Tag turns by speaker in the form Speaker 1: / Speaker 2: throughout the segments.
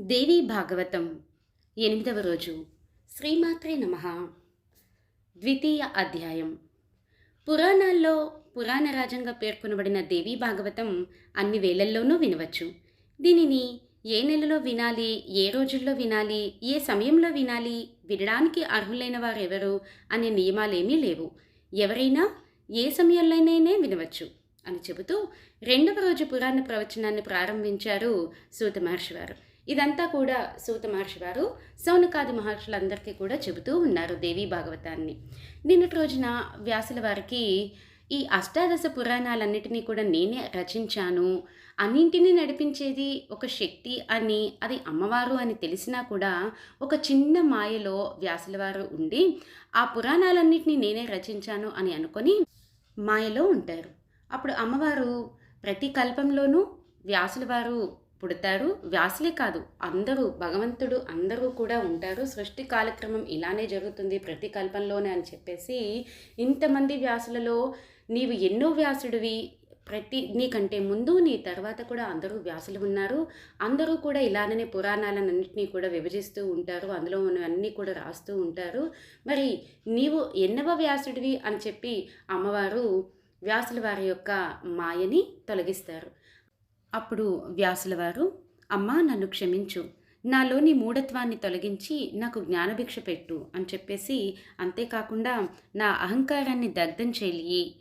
Speaker 1: దేవీ భాగవతం ఎనిమిదవ రోజు. శ్రీమాత్రే నమ. ద్వితీయ అధ్యాయం. పురాణాల్లో పురాణ రాజంగా పేర్కొనబడిన దేవీ భాగవతం అన్ని వేళల్లోనూ వినవచ్చు. దీనిని ఏ నెలలో వినాలి ఏ రోజుల్లో వినాలి ఏ సమయంలో వినాలి వినడానికి అర్హులైన వారెవరు అనే నియమాలేమీ లేవు. ఎవరైనా ఏ సమయంలోనైనా వినవచ్చు అని చెబుతూ రెండవ రోజు పురాణ ప్రవచనాన్ని ప్రారంభించారు సూత మహర్షి వారు. ఇదంతా కూడా సూత మహర్షి వారు సౌనకాది మహర్షులందరికీ కూడా చెబుతూ ఉన్నారు దేవీ భాగవతాన్ని. నిన్నటి రోజున వ్యాసుల వారికి ఈ అష్టాదశ పురాణాలన్నిటినీ కూడా నేనే రచించాను అన్నింటినీ నడిపించేది ఒక శక్తి అని అది అమ్మవారు అని తెలిసినా కూడా ఒక చిన్న మాయలో వ్యాసుల వారు ఉండి ఆ పురాణాలన్నింటినీ నేనే రచించాను అని అనుకొని మాయలో ఉంటారు. అప్పుడు అమ్మవారు ప్రతి కల్పంలోనూ వ్యాసుల పుడతాడు పుడతారు. వ్యాసులే కాదు అందరూ భగవంతుడు అందరూ కూడా ఉంటారు. సృష్టి కాలక్రమం ఇలానే జరుగుతుంది ప్రతి కల్పంలోనే అని చెప్పేసి ఇంతమంది వ్యాసులలో నీవు ఎన్నో వ్యాసుడివి. ప్రతి నీకంటే ముందు నీ తర్వాత కూడా అందరూ వ్యాసులు ఉన్నారు. అందరూ కూడా ఇలానే పురాణాలన్నింటినీ కూడా విభజిస్తూ ఉంటారు. అందులో ఉన్నవన్నీ కూడా రాస్తూ ఉంటారు. మరి నీవు ఎన్నవ వ్యాసుడివి అని చెప్పి అమ్మవారు వ్యాసుల వారి యొక్క మాయని తొలగిస్తారు. అప్పుడు వ్యాసులవారు అమ్మా నన్ను క్షమించు. నాలోని మూఢత్వాన్ని తొలగించి నాకు జ్ఞానభిక్ష పెట్టు అని చెప్పేసి అంతేకాకుండా నా అహంకారాన్ని దగ్ధం చెయ్యి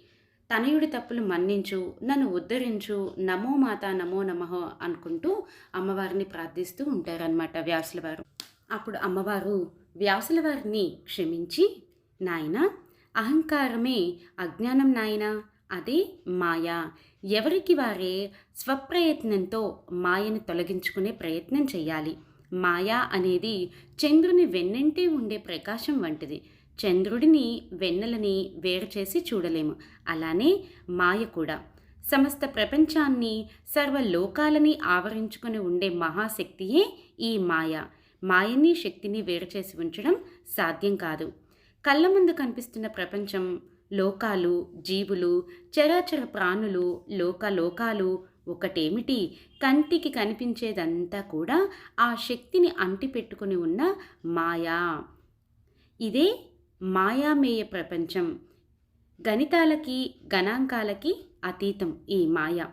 Speaker 1: తనయుడి తప్పులు మన్నించు. నన్ను ఉద్ధరించు. నమో మాత నమో నమః అనుకుంటూ అమ్మవారిని ప్రార్థిస్తూ ఉంటారనమాట వ్యాసుల వారు. అప్పుడు అమ్మవారు వ్యాసుల వారిని క్షమించి నాయన అహంకారమే అజ్ఞానం నాయనా. అదే మాయ. ఎవరికి వారే స్వప్రయత్నంతో మాయను తొలగించుకునే ప్రయత్నం చేయాలి. మాయ అనేది చంద్రుని వెన్నంటే ఉండే ప్రకాశం వంటిది. చంద్రుడిని వెన్నెలని వేరు చేసి చూడలేము. అలానే మాయ కూడా. సమస్త ప్రపంచాన్ని సర్వలోకాలని ఆవరించుకొని ఉండే మహాశక్తియే ఈ మాయ. మాయని శక్తిని వేరు చేసి ఉంచడం సాధ్యం కాదు. కళ్ళ ముందు కనిపిస్తున్న ప్రపంచం లోకాలు జీవులు చరాచర ప్రాణులు లోకలోకాలు ఒకటేమిటి? కంటికి కనిపించేదంతా కూడా ఆ శక్తిని అంటిపెట్టుకుని ఉన్న మాయా. ఇదే మాయామేయ ప్రపంచం. గణితాలకి గణాంకాలకి అతీతం ఈ మాయ.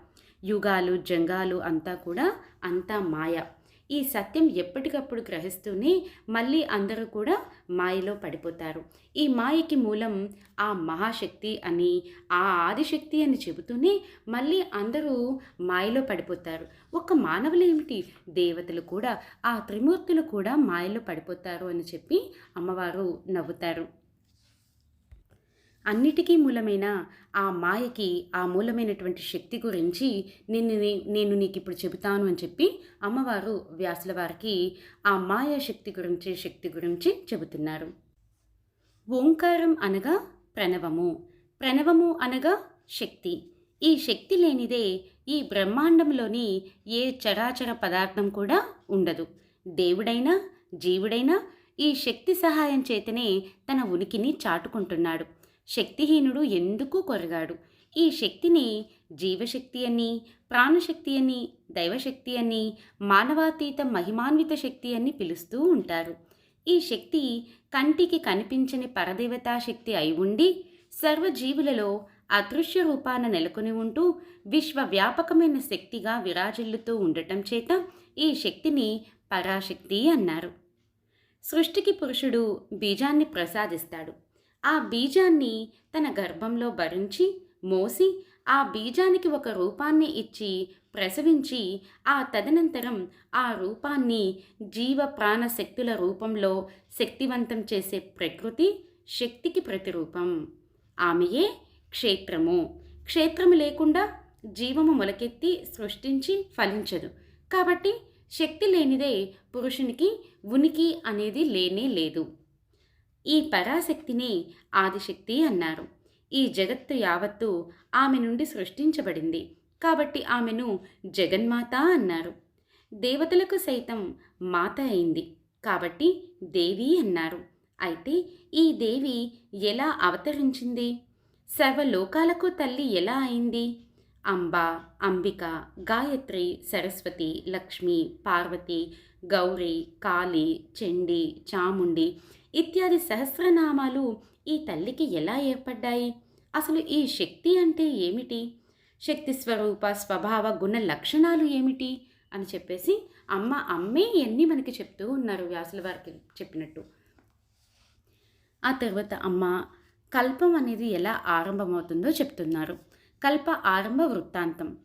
Speaker 1: యుగాలు జంగాలు అంతా కూడా అంతా మాయ. ఈ సత్యం ఎప్పటికప్పుడు గ్రహిస్తూనే మళ్ళీ అందరూ కూడా మాయలో పడిపోతారు. ఈ మాయకి మూలం ఆ మహాశక్తి అని ఆ ఆదిశక్తి అని చెబుతూనే మళ్ళీ అందరూ మాయలో పడిపోతారు. ఒక మానవులు ఏమిటి? దేవతలు కూడా ఆ త్రిమూర్తులు కూడా మాయలో పడిపోతారు అని చెప్పి అమ్మవారు నవ్వుతారు. అన్నిటికీ మూలమైన ఆ మాయకి ఆ మూలమైనటువంటి శక్తి గురించి నిన్ను నేను నీకు ఇప్పుడు చెబుతాను అని చెప్పి అమ్మవారు వ్యాసుల వారికి ఆ మాయా శక్తి గురించి శక్తి గురించి చెబుతున్నారు. ఓంకారం అనగా ప్రణవము. ప్రణవము అనగా శక్తి. ఈ శక్తి లేనిదే ఈ బ్రహ్మాండంలోని ఏ చరాచర పదార్థం కూడా ఉండదు. దేవుడైనా జీవుడైనా ఈ శక్తి సహాయం చేతనే తన ఉనికిని చాటుకుంటున్నాడు. శక్తిహీనుడు ఎందుకు కొరగాడు? ఈ శక్తిని జీవశక్తి అని ప్రాణశక్తి అని దైవశక్తి అని మానవాతీత మహిమాన్విత శక్తి అని పిలుస్తూ ఉంటారు. ఈ శక్తి కంటికి కనిపించని పరదేవతా శక్తి అయి ఉండి సర్వజీవులలో అదృశ్య రూపాన నెలకొని ఉంటూ విశ్వవ్యాపకమైన శక్తిగా విరాజిల్లుతూ ఉండటం చేత ఈ శక్తిని పరాశక్తి అన్నారు. సృష్టికి పురుషుడు బీజాన్ని ప్రసాదిస్తాడు. ఆ బీజాన్ని తన గర్భంలో భరించి మోసి ఆ బీజానికి ఒక రూపాన్ని ఇచ్చి ప్రసవించి ఆ తదనంతరం ఆ రూపాన్ని జీవ ప్రాణ శక్తుల రూపంలో శక్తివంతం చేసే ప్రకృతి శక్తికి ప్రతిరూపం. ఆమెయే క్షేత్రము. క్షేత్రము లేకుండా జీవము మొలకెత్తి సృష్టించి ఫలించదు. కాబట్టి శక్తి లేనిదే పురుషునికి ఉనికి అనేది లేనే లేదు. ఈ పరాశక్తిని ఆదిశక్తి అన్నారు. ఈ జగత్తు యావత్తు ఆమె నుండి సృష్టించబడింది. కాబట్టి ఆమెను జగన్మాత అన్నారు. దేవతలకు సైతం మాత అయింది. కాబట్టి దేవి అన్నారు. అయితే ఈ దేవి ఎలా అవతరించింది? సర్వలోకాలకు తల్లి ఎలా అయింది? అంబ అంబిక గాయత్రి సరస్వతి లక్ష్మి పార్వతి గౌరీ కాళి చండి చాముండి ఇత్యాది సహస్రనామాలు ఈ తల్లికి ఎలా ఏర్పడ్డాయి? అసలు ఈ శక్తి అంటే ఏమిటి? శక్తి స్వరూప స్వభావ గుణ లక్షణాలు ఏమిటి? అని చెప్పేసి అమ్మ అమ్మే ఇవన్నీ మనకి చెప్తూ ఉన్నారు వ్యాసుల వారికి చెప్పినట్టు. ఆ తర్వాత అమ్మ కల్పం అనేది ఎలా ఆరంభమవుతుందో చెప్తున్నారు. కల్ప ఆరంభ వృత్తాంతం.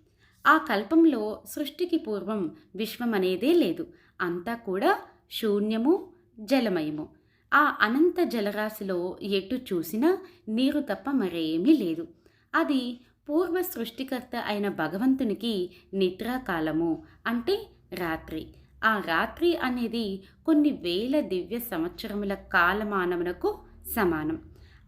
Speaker 1: ఆ కల్పంలో సృష్టికి పూర్వం విశ్వం అనేదే లేదు. అంతా కూడా శూన్యము జలమయము. ఆ అనంత జలరాశిలో ఎటు చూసినా నీరు తప్ప మరేమీ లేదు. అది పూర్వ సృష్టికర్త అయిన భగవంతునికి నిద్రాకాలము అంటే రాత్రి. ఆ రాత్రి అనేది కొన్ని వేల దివ్య సంవత్సరముల కాలమానమునకు సమానం.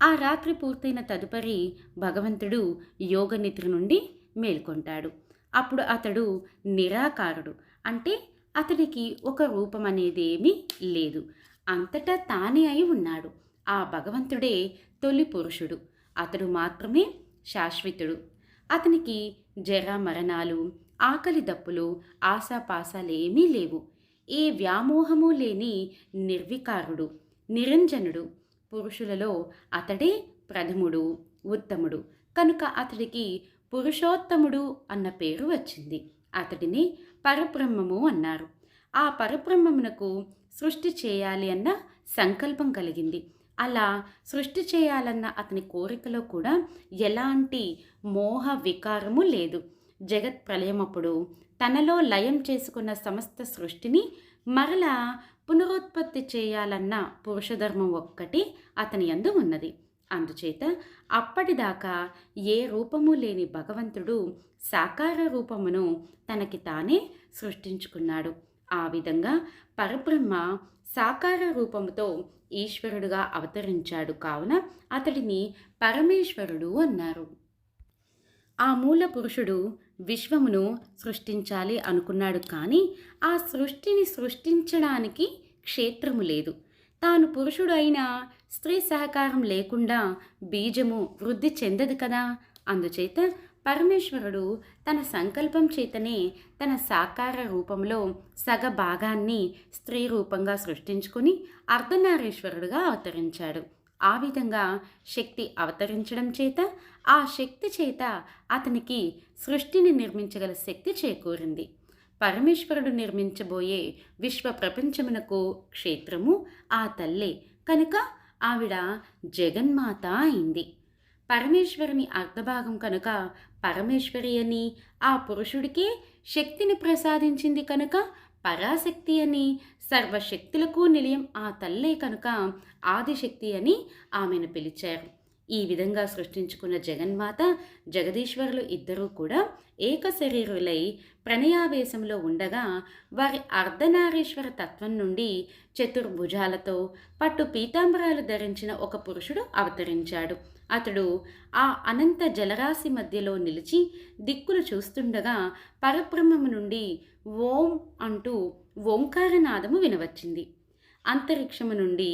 Speaker 1: ఆ రాత్రి పూర్తయిన తదుపరి భగవంతుడు యోగ నిద్ర నుండి మేల్కొంటాడు. అప్పుడు అతడు నిరాకారుడు అంటే అతనికి ఒక రూపం అనేదేమీ లేదు. అంతటా తానే అయి ఉన్నాడు. ఆ భగవంతుడే తొలి పురుషుడు. అతడు మాత్రమే శాశ్వతుడు. అతనికి జర మరణాలు ఆకలి దప్పులు ఆశాపాసాలేమీ లేవు. ఏ వ్యామోహము లేని నిర్వికారుడు నిరంజనుడు. పురుషులలో అతడే ప్రథముడు ఉత్తముడు. కనుక అతడికి పురుషోత్తముడు అన్న పేరు వచ్చింది. అతడిని పరబ్రహ్మము అన్నారు. ఆ పరబ్రహ్మమునకు సృష్టి చేయాలి అన్న సంకల్పం కలిగింది. అలా సృష్టి చేయాలన్న అతని కోరికలో కూడా ఎలాంటి మోహ వికారము లేదు. జగత్ ప్రళయమప్పుడు తనలో లయం చేసుకున్న సమస్త సృష్టిని మరలా పునరుత్పత్తి చేయాలన్న పురుషధర్మం ఒక్కటి అతని యందు ఉన్నది. అందుచేత అప్పటిదాకా ఏ రూపము లేని భగవంతుడు సాకార రూపమును తనకి తానే సృష్టించుకున్నాడు. ఆ విధంగా పరబ్రహ్మ సాకార రూపముతో ఈశ్వరుడుగా అవతరించాడు కావున అతడిని పరమేశ్వరుడు అన్నారు. ఆ మూల పురుషుడు విశ్వమును సృష్టించాలి అనుకున్నాడు కానీ ఆ సృష్టిని సృష్టించడానికి క్షేత్రము లేదు. తాను పురుషుడు అయినా స్త్రీ సహకారం లేకుండా బీజము వృద్ధి చెందదు కదా. అందుచేత పరమేశ్వరుడు తన సంకల్పం చేతనే తన సాకార రూపంలో సగ భాగాన్ని స్త్రీ రూపంగా సృష్టించుకుని అర్ధనారీశ్వరుడుగా అవతరించాడు. ఆ విధంగా శక్తి అవతరించడం చేత ఆ శక్తి చేత అతనికి సృష్టిని నిర్మించగల శక్తి చేకూరింది. పరమేశ్వరుడు నిర్మించబోయే విశ్వ ప్రపంచమునకు క్షేత్రము ఆ తల్లే. కనుక ఆవిడ జగన్మాత అయింది. పరమేశ్వరుని అర్ధభాగం కనుక పరమేశ్వరి అని. ఆ పురుషుడికే శక్తిని ప్రసాదించింది కనుక పరాశక్తి అని. సర్వశక్తులకు నిలయం ఆ తల్లే కనుక ఆదిశక్తి అని ఆమెను పిలిచారు. ఈ విధంగా సృష్టించుకున్న జగన్మాత జగదీశ్వరులు ఇద్దరూ కూడా ఏక శరీరులై ప్రణయావేశంలో ఉండగా వారి అర్ధనారీశ్వర తత్వం నుండి చతుర్భుజాలతో పట్టు పీతాంబరాలు ధరించిన ఒక పురుషుడు అవతరించాడు. అతడు ఆ అనంత జలరాశి మధ్యలో నిలిచి దిక్కులు చూస్తుండగా పరబ్రహ్మము నుండి ఓం అంటూ ఓంకారనాదము వినవచ్చింది. అంతరిక్షము నుండి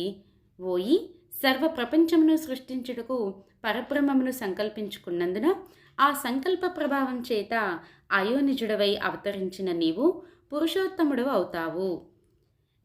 Speaker 1: ఓయి సర్వ ప్రపంచమును సృష్టించుటకు పరబ్రహ్మమును సంకల్పించుకున్నందున ఆ సంకల్ప ప్రభావం చేత అయోనిజుడవై అవతరించిన నీవు పురుషోత్తముడు అవుతావు.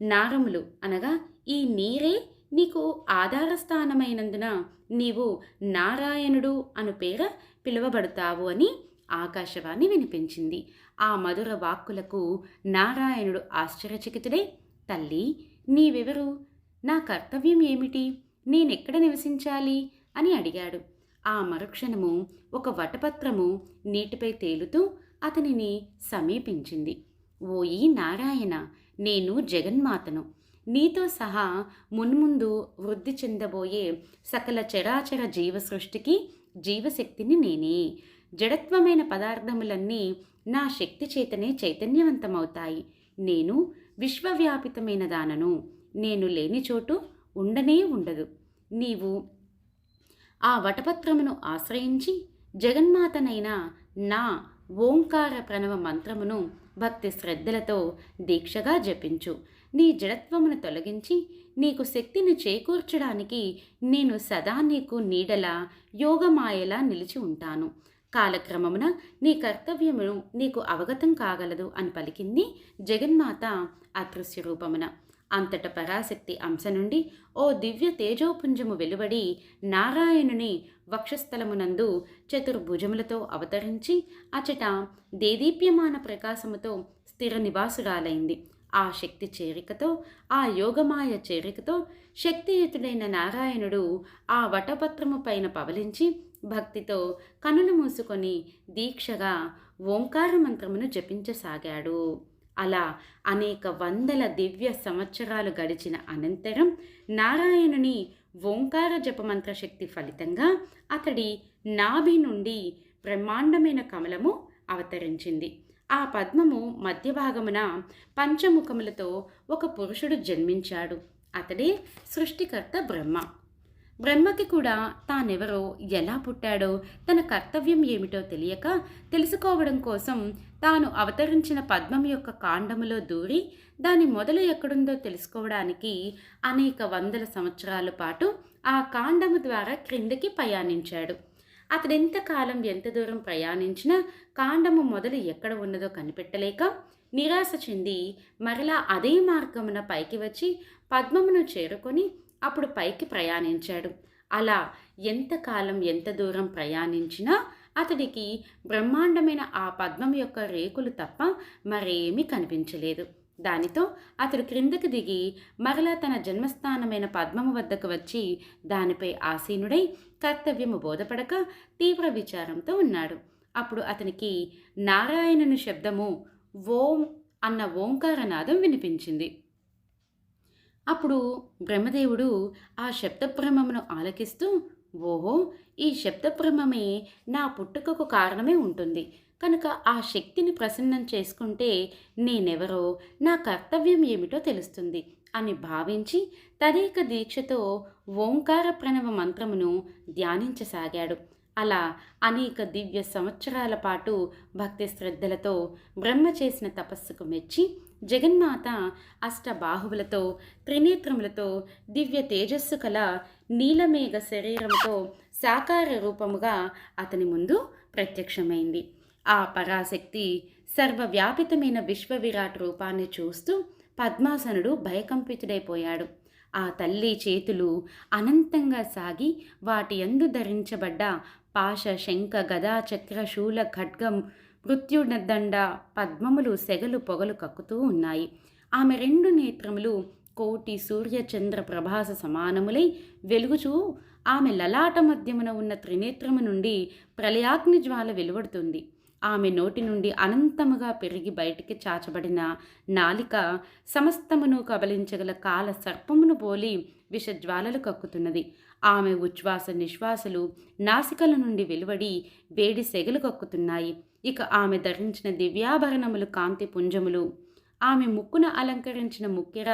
Speaker 1: నారములు అనగా ఈ నీరే నీకు ఆధారస్థానమైనందున నీవు నారాయణుడు అను పేర పిలువబడతావు అని ఆకాశవాణి వినిపించింది. ఆ మధుర వాక్కులకు నారాయణుడు ఆశ్చర్యచకితుడే తల్లి నీవెవరు? నా కర్తవ్యం ఏమిటి? నేనెక్కడ నివసించాలి? అని అడిగాడు. ఆ మరుక్షణము ఒక వటపత్రము నీటిపై తేలుతూ అతనిని సమీపించింది. ఓయి నారాయణ నేను జగన్మాతను. నీతో సహా మున్ముందు వృద్ధి చెందబోయే సకల చరాచర జీవ సృష్టికి జీవశక్తిని నేనే. జడత్వమైన పదార్థములన్నీ నా శక్తి చేతనే చైతన్యవంతమవుతాయి. నేను విశ్వవ్యాపితమైన దానను నేను లేని చోటు ఉండనే ఉండదు. నీవు ఆ వటపత్రమును ఆశ్రయించి జగన్మాతనైన నా ఓంకార ప్రణవ మంత్రమును భక్తి శ్రద్ధలతో దీక్షగా జపించు. నీ జడత్వమును తొలగించి నీకు శక్తిని చేకూర్చడానికి నేను సదా నీకు నీడలా యోగమాయలా నిలిచి ఉంటాను. కాలక్రమమున నీ కర్తవ్యమును నీకు అవగతం కాగలదు అని పలికింది జగన్మాత అదృశ్య రూపమున. అంతట పరాశక్తి అంశ నుండి ఓ దివ్య తేజోపుంజము వెలువడి నారాయణుని వక్షస్థలమునందు చతుర్భుజములతో అవతరించి అచట దేదీప్యమాన ప్రకాశముతో స్థిర నివాసురాలైంది. ఆ శక్తి చేరికతో ఆ యోగమాయ చేరికతో శక్తియుతుడైన నారాయణుడు ఆ వటపత్రము పైన పవలించి భక్తితో కనులు మూసుకొని దీక్షగా ఓంకార మంత్రమును జపించసాగాడు. అలా అనేక వందల దివ్య సంవత్సరాలు గడిచిన అనంతరం నారాయణుని ఓంకార జపమంత్ర శక్తి ఫలితంగా అతడి నాభి నుండి బ్రహ్మాండమైన కమలము అవతరించింది. ఆ పద్మము మధ్య భాగమున పంచముఖములతో ఒక పురుషుడు జన్మించాడు. అతడే సృష్టికర్త బ్రహ్మ. బ్రహ్మకి కూడా తానెవరో ఎలా పుట్టాడో తన కర్తవ్యం ఏమిటో తెలియక తెలుసుకోవడం కోసం తాను అవతరించిన పద్మం యొక్క కాండములో దూరి దాని మొదలు ఎక్కడుందో తెలుసుకోవడానికి అనేక వందల సంవత్సరాల పాటు ఆ కాండము ద్వారా క్రిందకి ప్రయాణించాడు. అతడెంతకాలం ఎంత దూరం ప్రయాణించినా కాండము మొదలు ఎక్కడ ఉన్నదో కనిపెట్టలేక నిరాశ చెంది మరలా అదే మార్గమున పైకి వచ్చి పద్మమును చేరుకొని అప్పుడు పైకి ప్రయాణించాడు. అలా ఎంతకాలం ఎంత దూరం ప్రయాణించినా అతడికి బ్రహ్మాండమైన ఆ పద్మం యొక్క రేకులు తప్ప మరేమీ కనిపించలేదు. దానితో అతడు క్రిందకు దిగి మరలా తన జన్మస్థానమైన పద్మము వద్దకు వచ్చి దానిపై ఆసీనుడై కర్తవ్యము బోధపడక తీవ్ర విచారంతో ఉన్నాడు. అప్పుడు అతనికి నారాయణుని శబ్దము ఓం అన్న ఓంకారనాదం వినిపించింది. అప్పుడు బ్రహ్మదేవుడు ఆ శబ్దబ్రహ్మమును ఆలకిస్తూ ఓహో ఈ శబ్దబ్రహ్మమే నా పుట్టుకకు కారణమే ఉంటుంది. కనుక ఆ శక్తిని ప్రసన్నం చేసుకుంటే నేనెవరో నా కర్తవ్యం ఏమిటో తెలుస్తుంది అని భావించి తదేక దీక్షతో ఓంకార ప్రణవ మంత్రమును ధ్యానించసాగాడు. అలా అనేక దివ్య సంవత్సరాల పాటు భక్తి శ్రద్ధలతో బ్రహ్మ చేసిన తపస్సుకు మెచ్చి జగన్మాత అష్టబాహువులతో త్రినేత్రములతో దివ్య తేజస్సు కల నీలమేఘ శరీరంతో సాకార రూపముగా అతని ముందు ప్రత్యక్షమైంది. ఆ పరాశక్తి సర్వవ్యాపితమైన విశ్వవిరాట్ రూపాన్ని చూస్తూ పద్మాసనుడు భయకంపితుడైపోయాడు. ఆ తల్లి చేతులు అనంతంగా సాగి వాటి యందు ధరించబడ్డ పాశ శంఖ గదా చక్ర శూల ఖడ్గం మృత్యుదండ పద్మములు సెగలు పొగలు కక్కుతూ ఉన్నాయి. ఆమె రెండు నేత్రములు కోటి సూర్య చంద్ర ప్రభాస సమానములై వెలుగుచూ ఆమె లలాట మధ్యమున ఉన్న త్రినేత్రము నుండి ప్రళయాగ్ని జ్వాల వెలువడుతుంది. ఆమె నోటి నుండి అనంతముగా పెరిగి బయటికి చాచబడిన నాలిక సమస్తమును కబలించగల కాల సర్పమును పోలి విషజ్వాలలు కక్కుతున్నది. ఆమె ఉచ్ఛ్వాస నిశ్వాసలు నాసికల నుండి వెలువడి వేడి సెగలు కక్కుతున్నాయి. ఇక ఆమె ధరించిన దివ్యాభరణములు కాంతి పుంజములు ఆమె ముక్కున అలంకరించిన ముక్కెర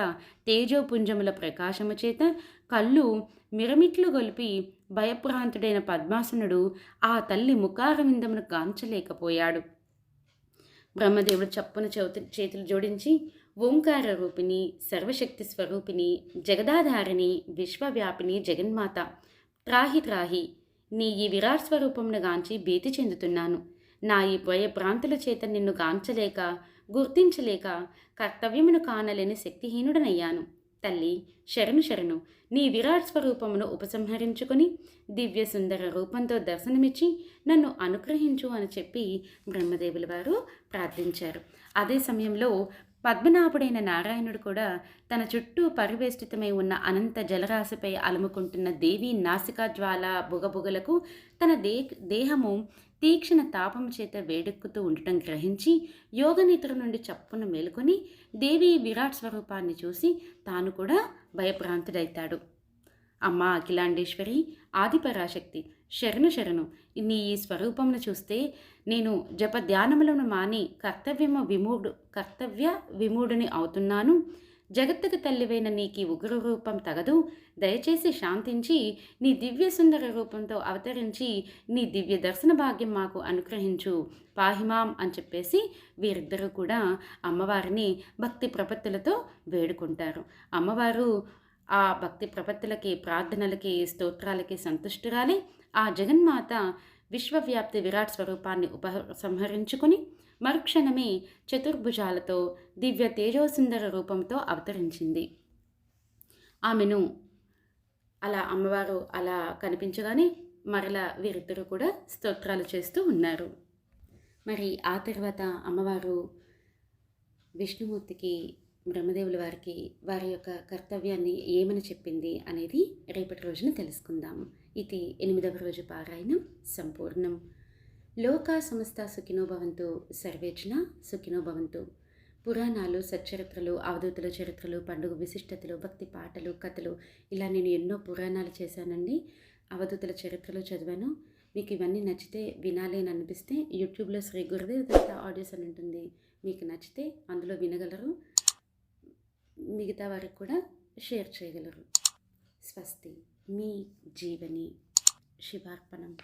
Speaker 1: తేజోపుంజముల ప్రకాశము చేత కళ్ళు మిరమిట్లు గొలిపి భయభ్రాంతుడైన పద్మాసనుడు ఆ తల్లి ముఖారవిందమును గాంచలేకపోయాడు బ్రహ్మదేవుడు చప్పున చౌతి చేతులు జోడించి ఓంకార రూపిణి సర్వశక్తి స్వరూపిణి జగదాధారిణి విశ్వవ్యాపిని జగన్మాత త్రాహి త్రాహి నీ ఈ విరాట్ స్వరూపమును గాంచి భీతి చెందుతున్నాను. నా ఈ భయభ్రాంతుల చేత నిన్ను గాంచలేక గుర్తించలేక కర్తవ్యమును కానలేని శక్తిహీనుడనయ్యాను. తల్లి శరణు శరణు నీ విరాట్ స్వరూపమును ఉపసంహరించుకొని దివ్య సుందర రూపంతో దర్శనమిచ్చి నన్ను అనుగ్రహించు అని చెప్పి బ్రహ్మదేవుల వారు ప్రార్థించారు. అదే సమయంలో పద్మనాభుడైన నారాయణుడు కూడా తన చుట్టూ పరివేష్టితమై ఉన్న అనంత జలరాశిపై అలుముకుంటున్న దేవి నాసికా జ్వాల బుగబుగలకు తన దే దేహము తీక్షణ తాపం చేత వేడెక్కుతూ ఉండటం గ్రహించి యోగ నిద్ర నుండి చప్పున మేలుకొని దేవి విరాట్ స్వరూపాన్ని చూసి తాను కూడా భయభ్రాంతుడైతాడు. అమ్మా అఖిలాండేశ్వరి ఆదిపరాశక్తి శరణు శరణు నీ ఈ స్వరూపమును చూస్తే నేను జప ధ్యానములను మాని కర్తవ్యమ విమూడు కర్తవ్య విమూఢుని అవుతున్నాను. జగత్తుకు తల్లివైన నీకి ఉగ్ర రూపం తగదు. దయచేసి శాంతించి నీ దివ్య సుందర రూపంతో అవతరించి నీ దివ్య దర్శన భాగ్యం మాకు అనుగ్రహించు. పాహిమాం అని చెప్పేసి వీరిద్దరూ కూడా అమ్మవారిని భక్తి ప్రపత్తులతో వేడుకుంటారు. అమ్మవారు ఆ భక్తి ప్రపత్తులకి ప్రార్థనలకి స్తోత్రాలకి సంతుష్టురాలి. ఆ జగన్మాత విశ్వవ్యాప్తి విరాట్ స్వరూపాన్ని ఉపసంహరించుకుని మరుక్షణమే చతుర్భుజాలతో దివ్య తేజోసుందర రూపంతో అవతరించింది. ఆమెను అలా అమ్మవారు అలా కనిపించగానే మరలా వీరిద్దరూ కూడా స్తోత్రాలు చేస్తూ ఉన్నారు. మరి ఆ తర్వాత అమ్మవారు విష్ణుమూర్తికి బ్రహ్మదేవుల వారికి వారి యొక్క కర్తవ్యాన్ని ఏమని చెప్పింది అనేది రేపటి రోజున తెలుసుకుందాం. ఇది ఎనిమిదవ రోజు పారాయణం. సంపూర్ణం. లోకా సమస్త సుఖినోభవంతు సర్వేజ్న సుఖినోభవంతు. పురాణాలు సచ్చరిత్రలు అవధూతుల చరిత్రలు పండుగ విశిష్టతలు భక్తి పాటలు కథలు ఇలా నేను ఎన్నో పురాణాలు చేశానండి. అవధూతుల చరిత్రలు చదివాను. మీకు ఇవన్నీ నచ్చితే వినాలి అని అనిపిస్తే యూట్యూబ్లో శ్రీ గురుదేవ్ దత్త ఆడియోస్ అని ఉంటుంది. మీకు నచ్చితే అందులో వినగలరు. మిగతా వారికి కూడా షేర్ చేయగలరు. స్వస్తి. మీ జీవని. శివార్పణం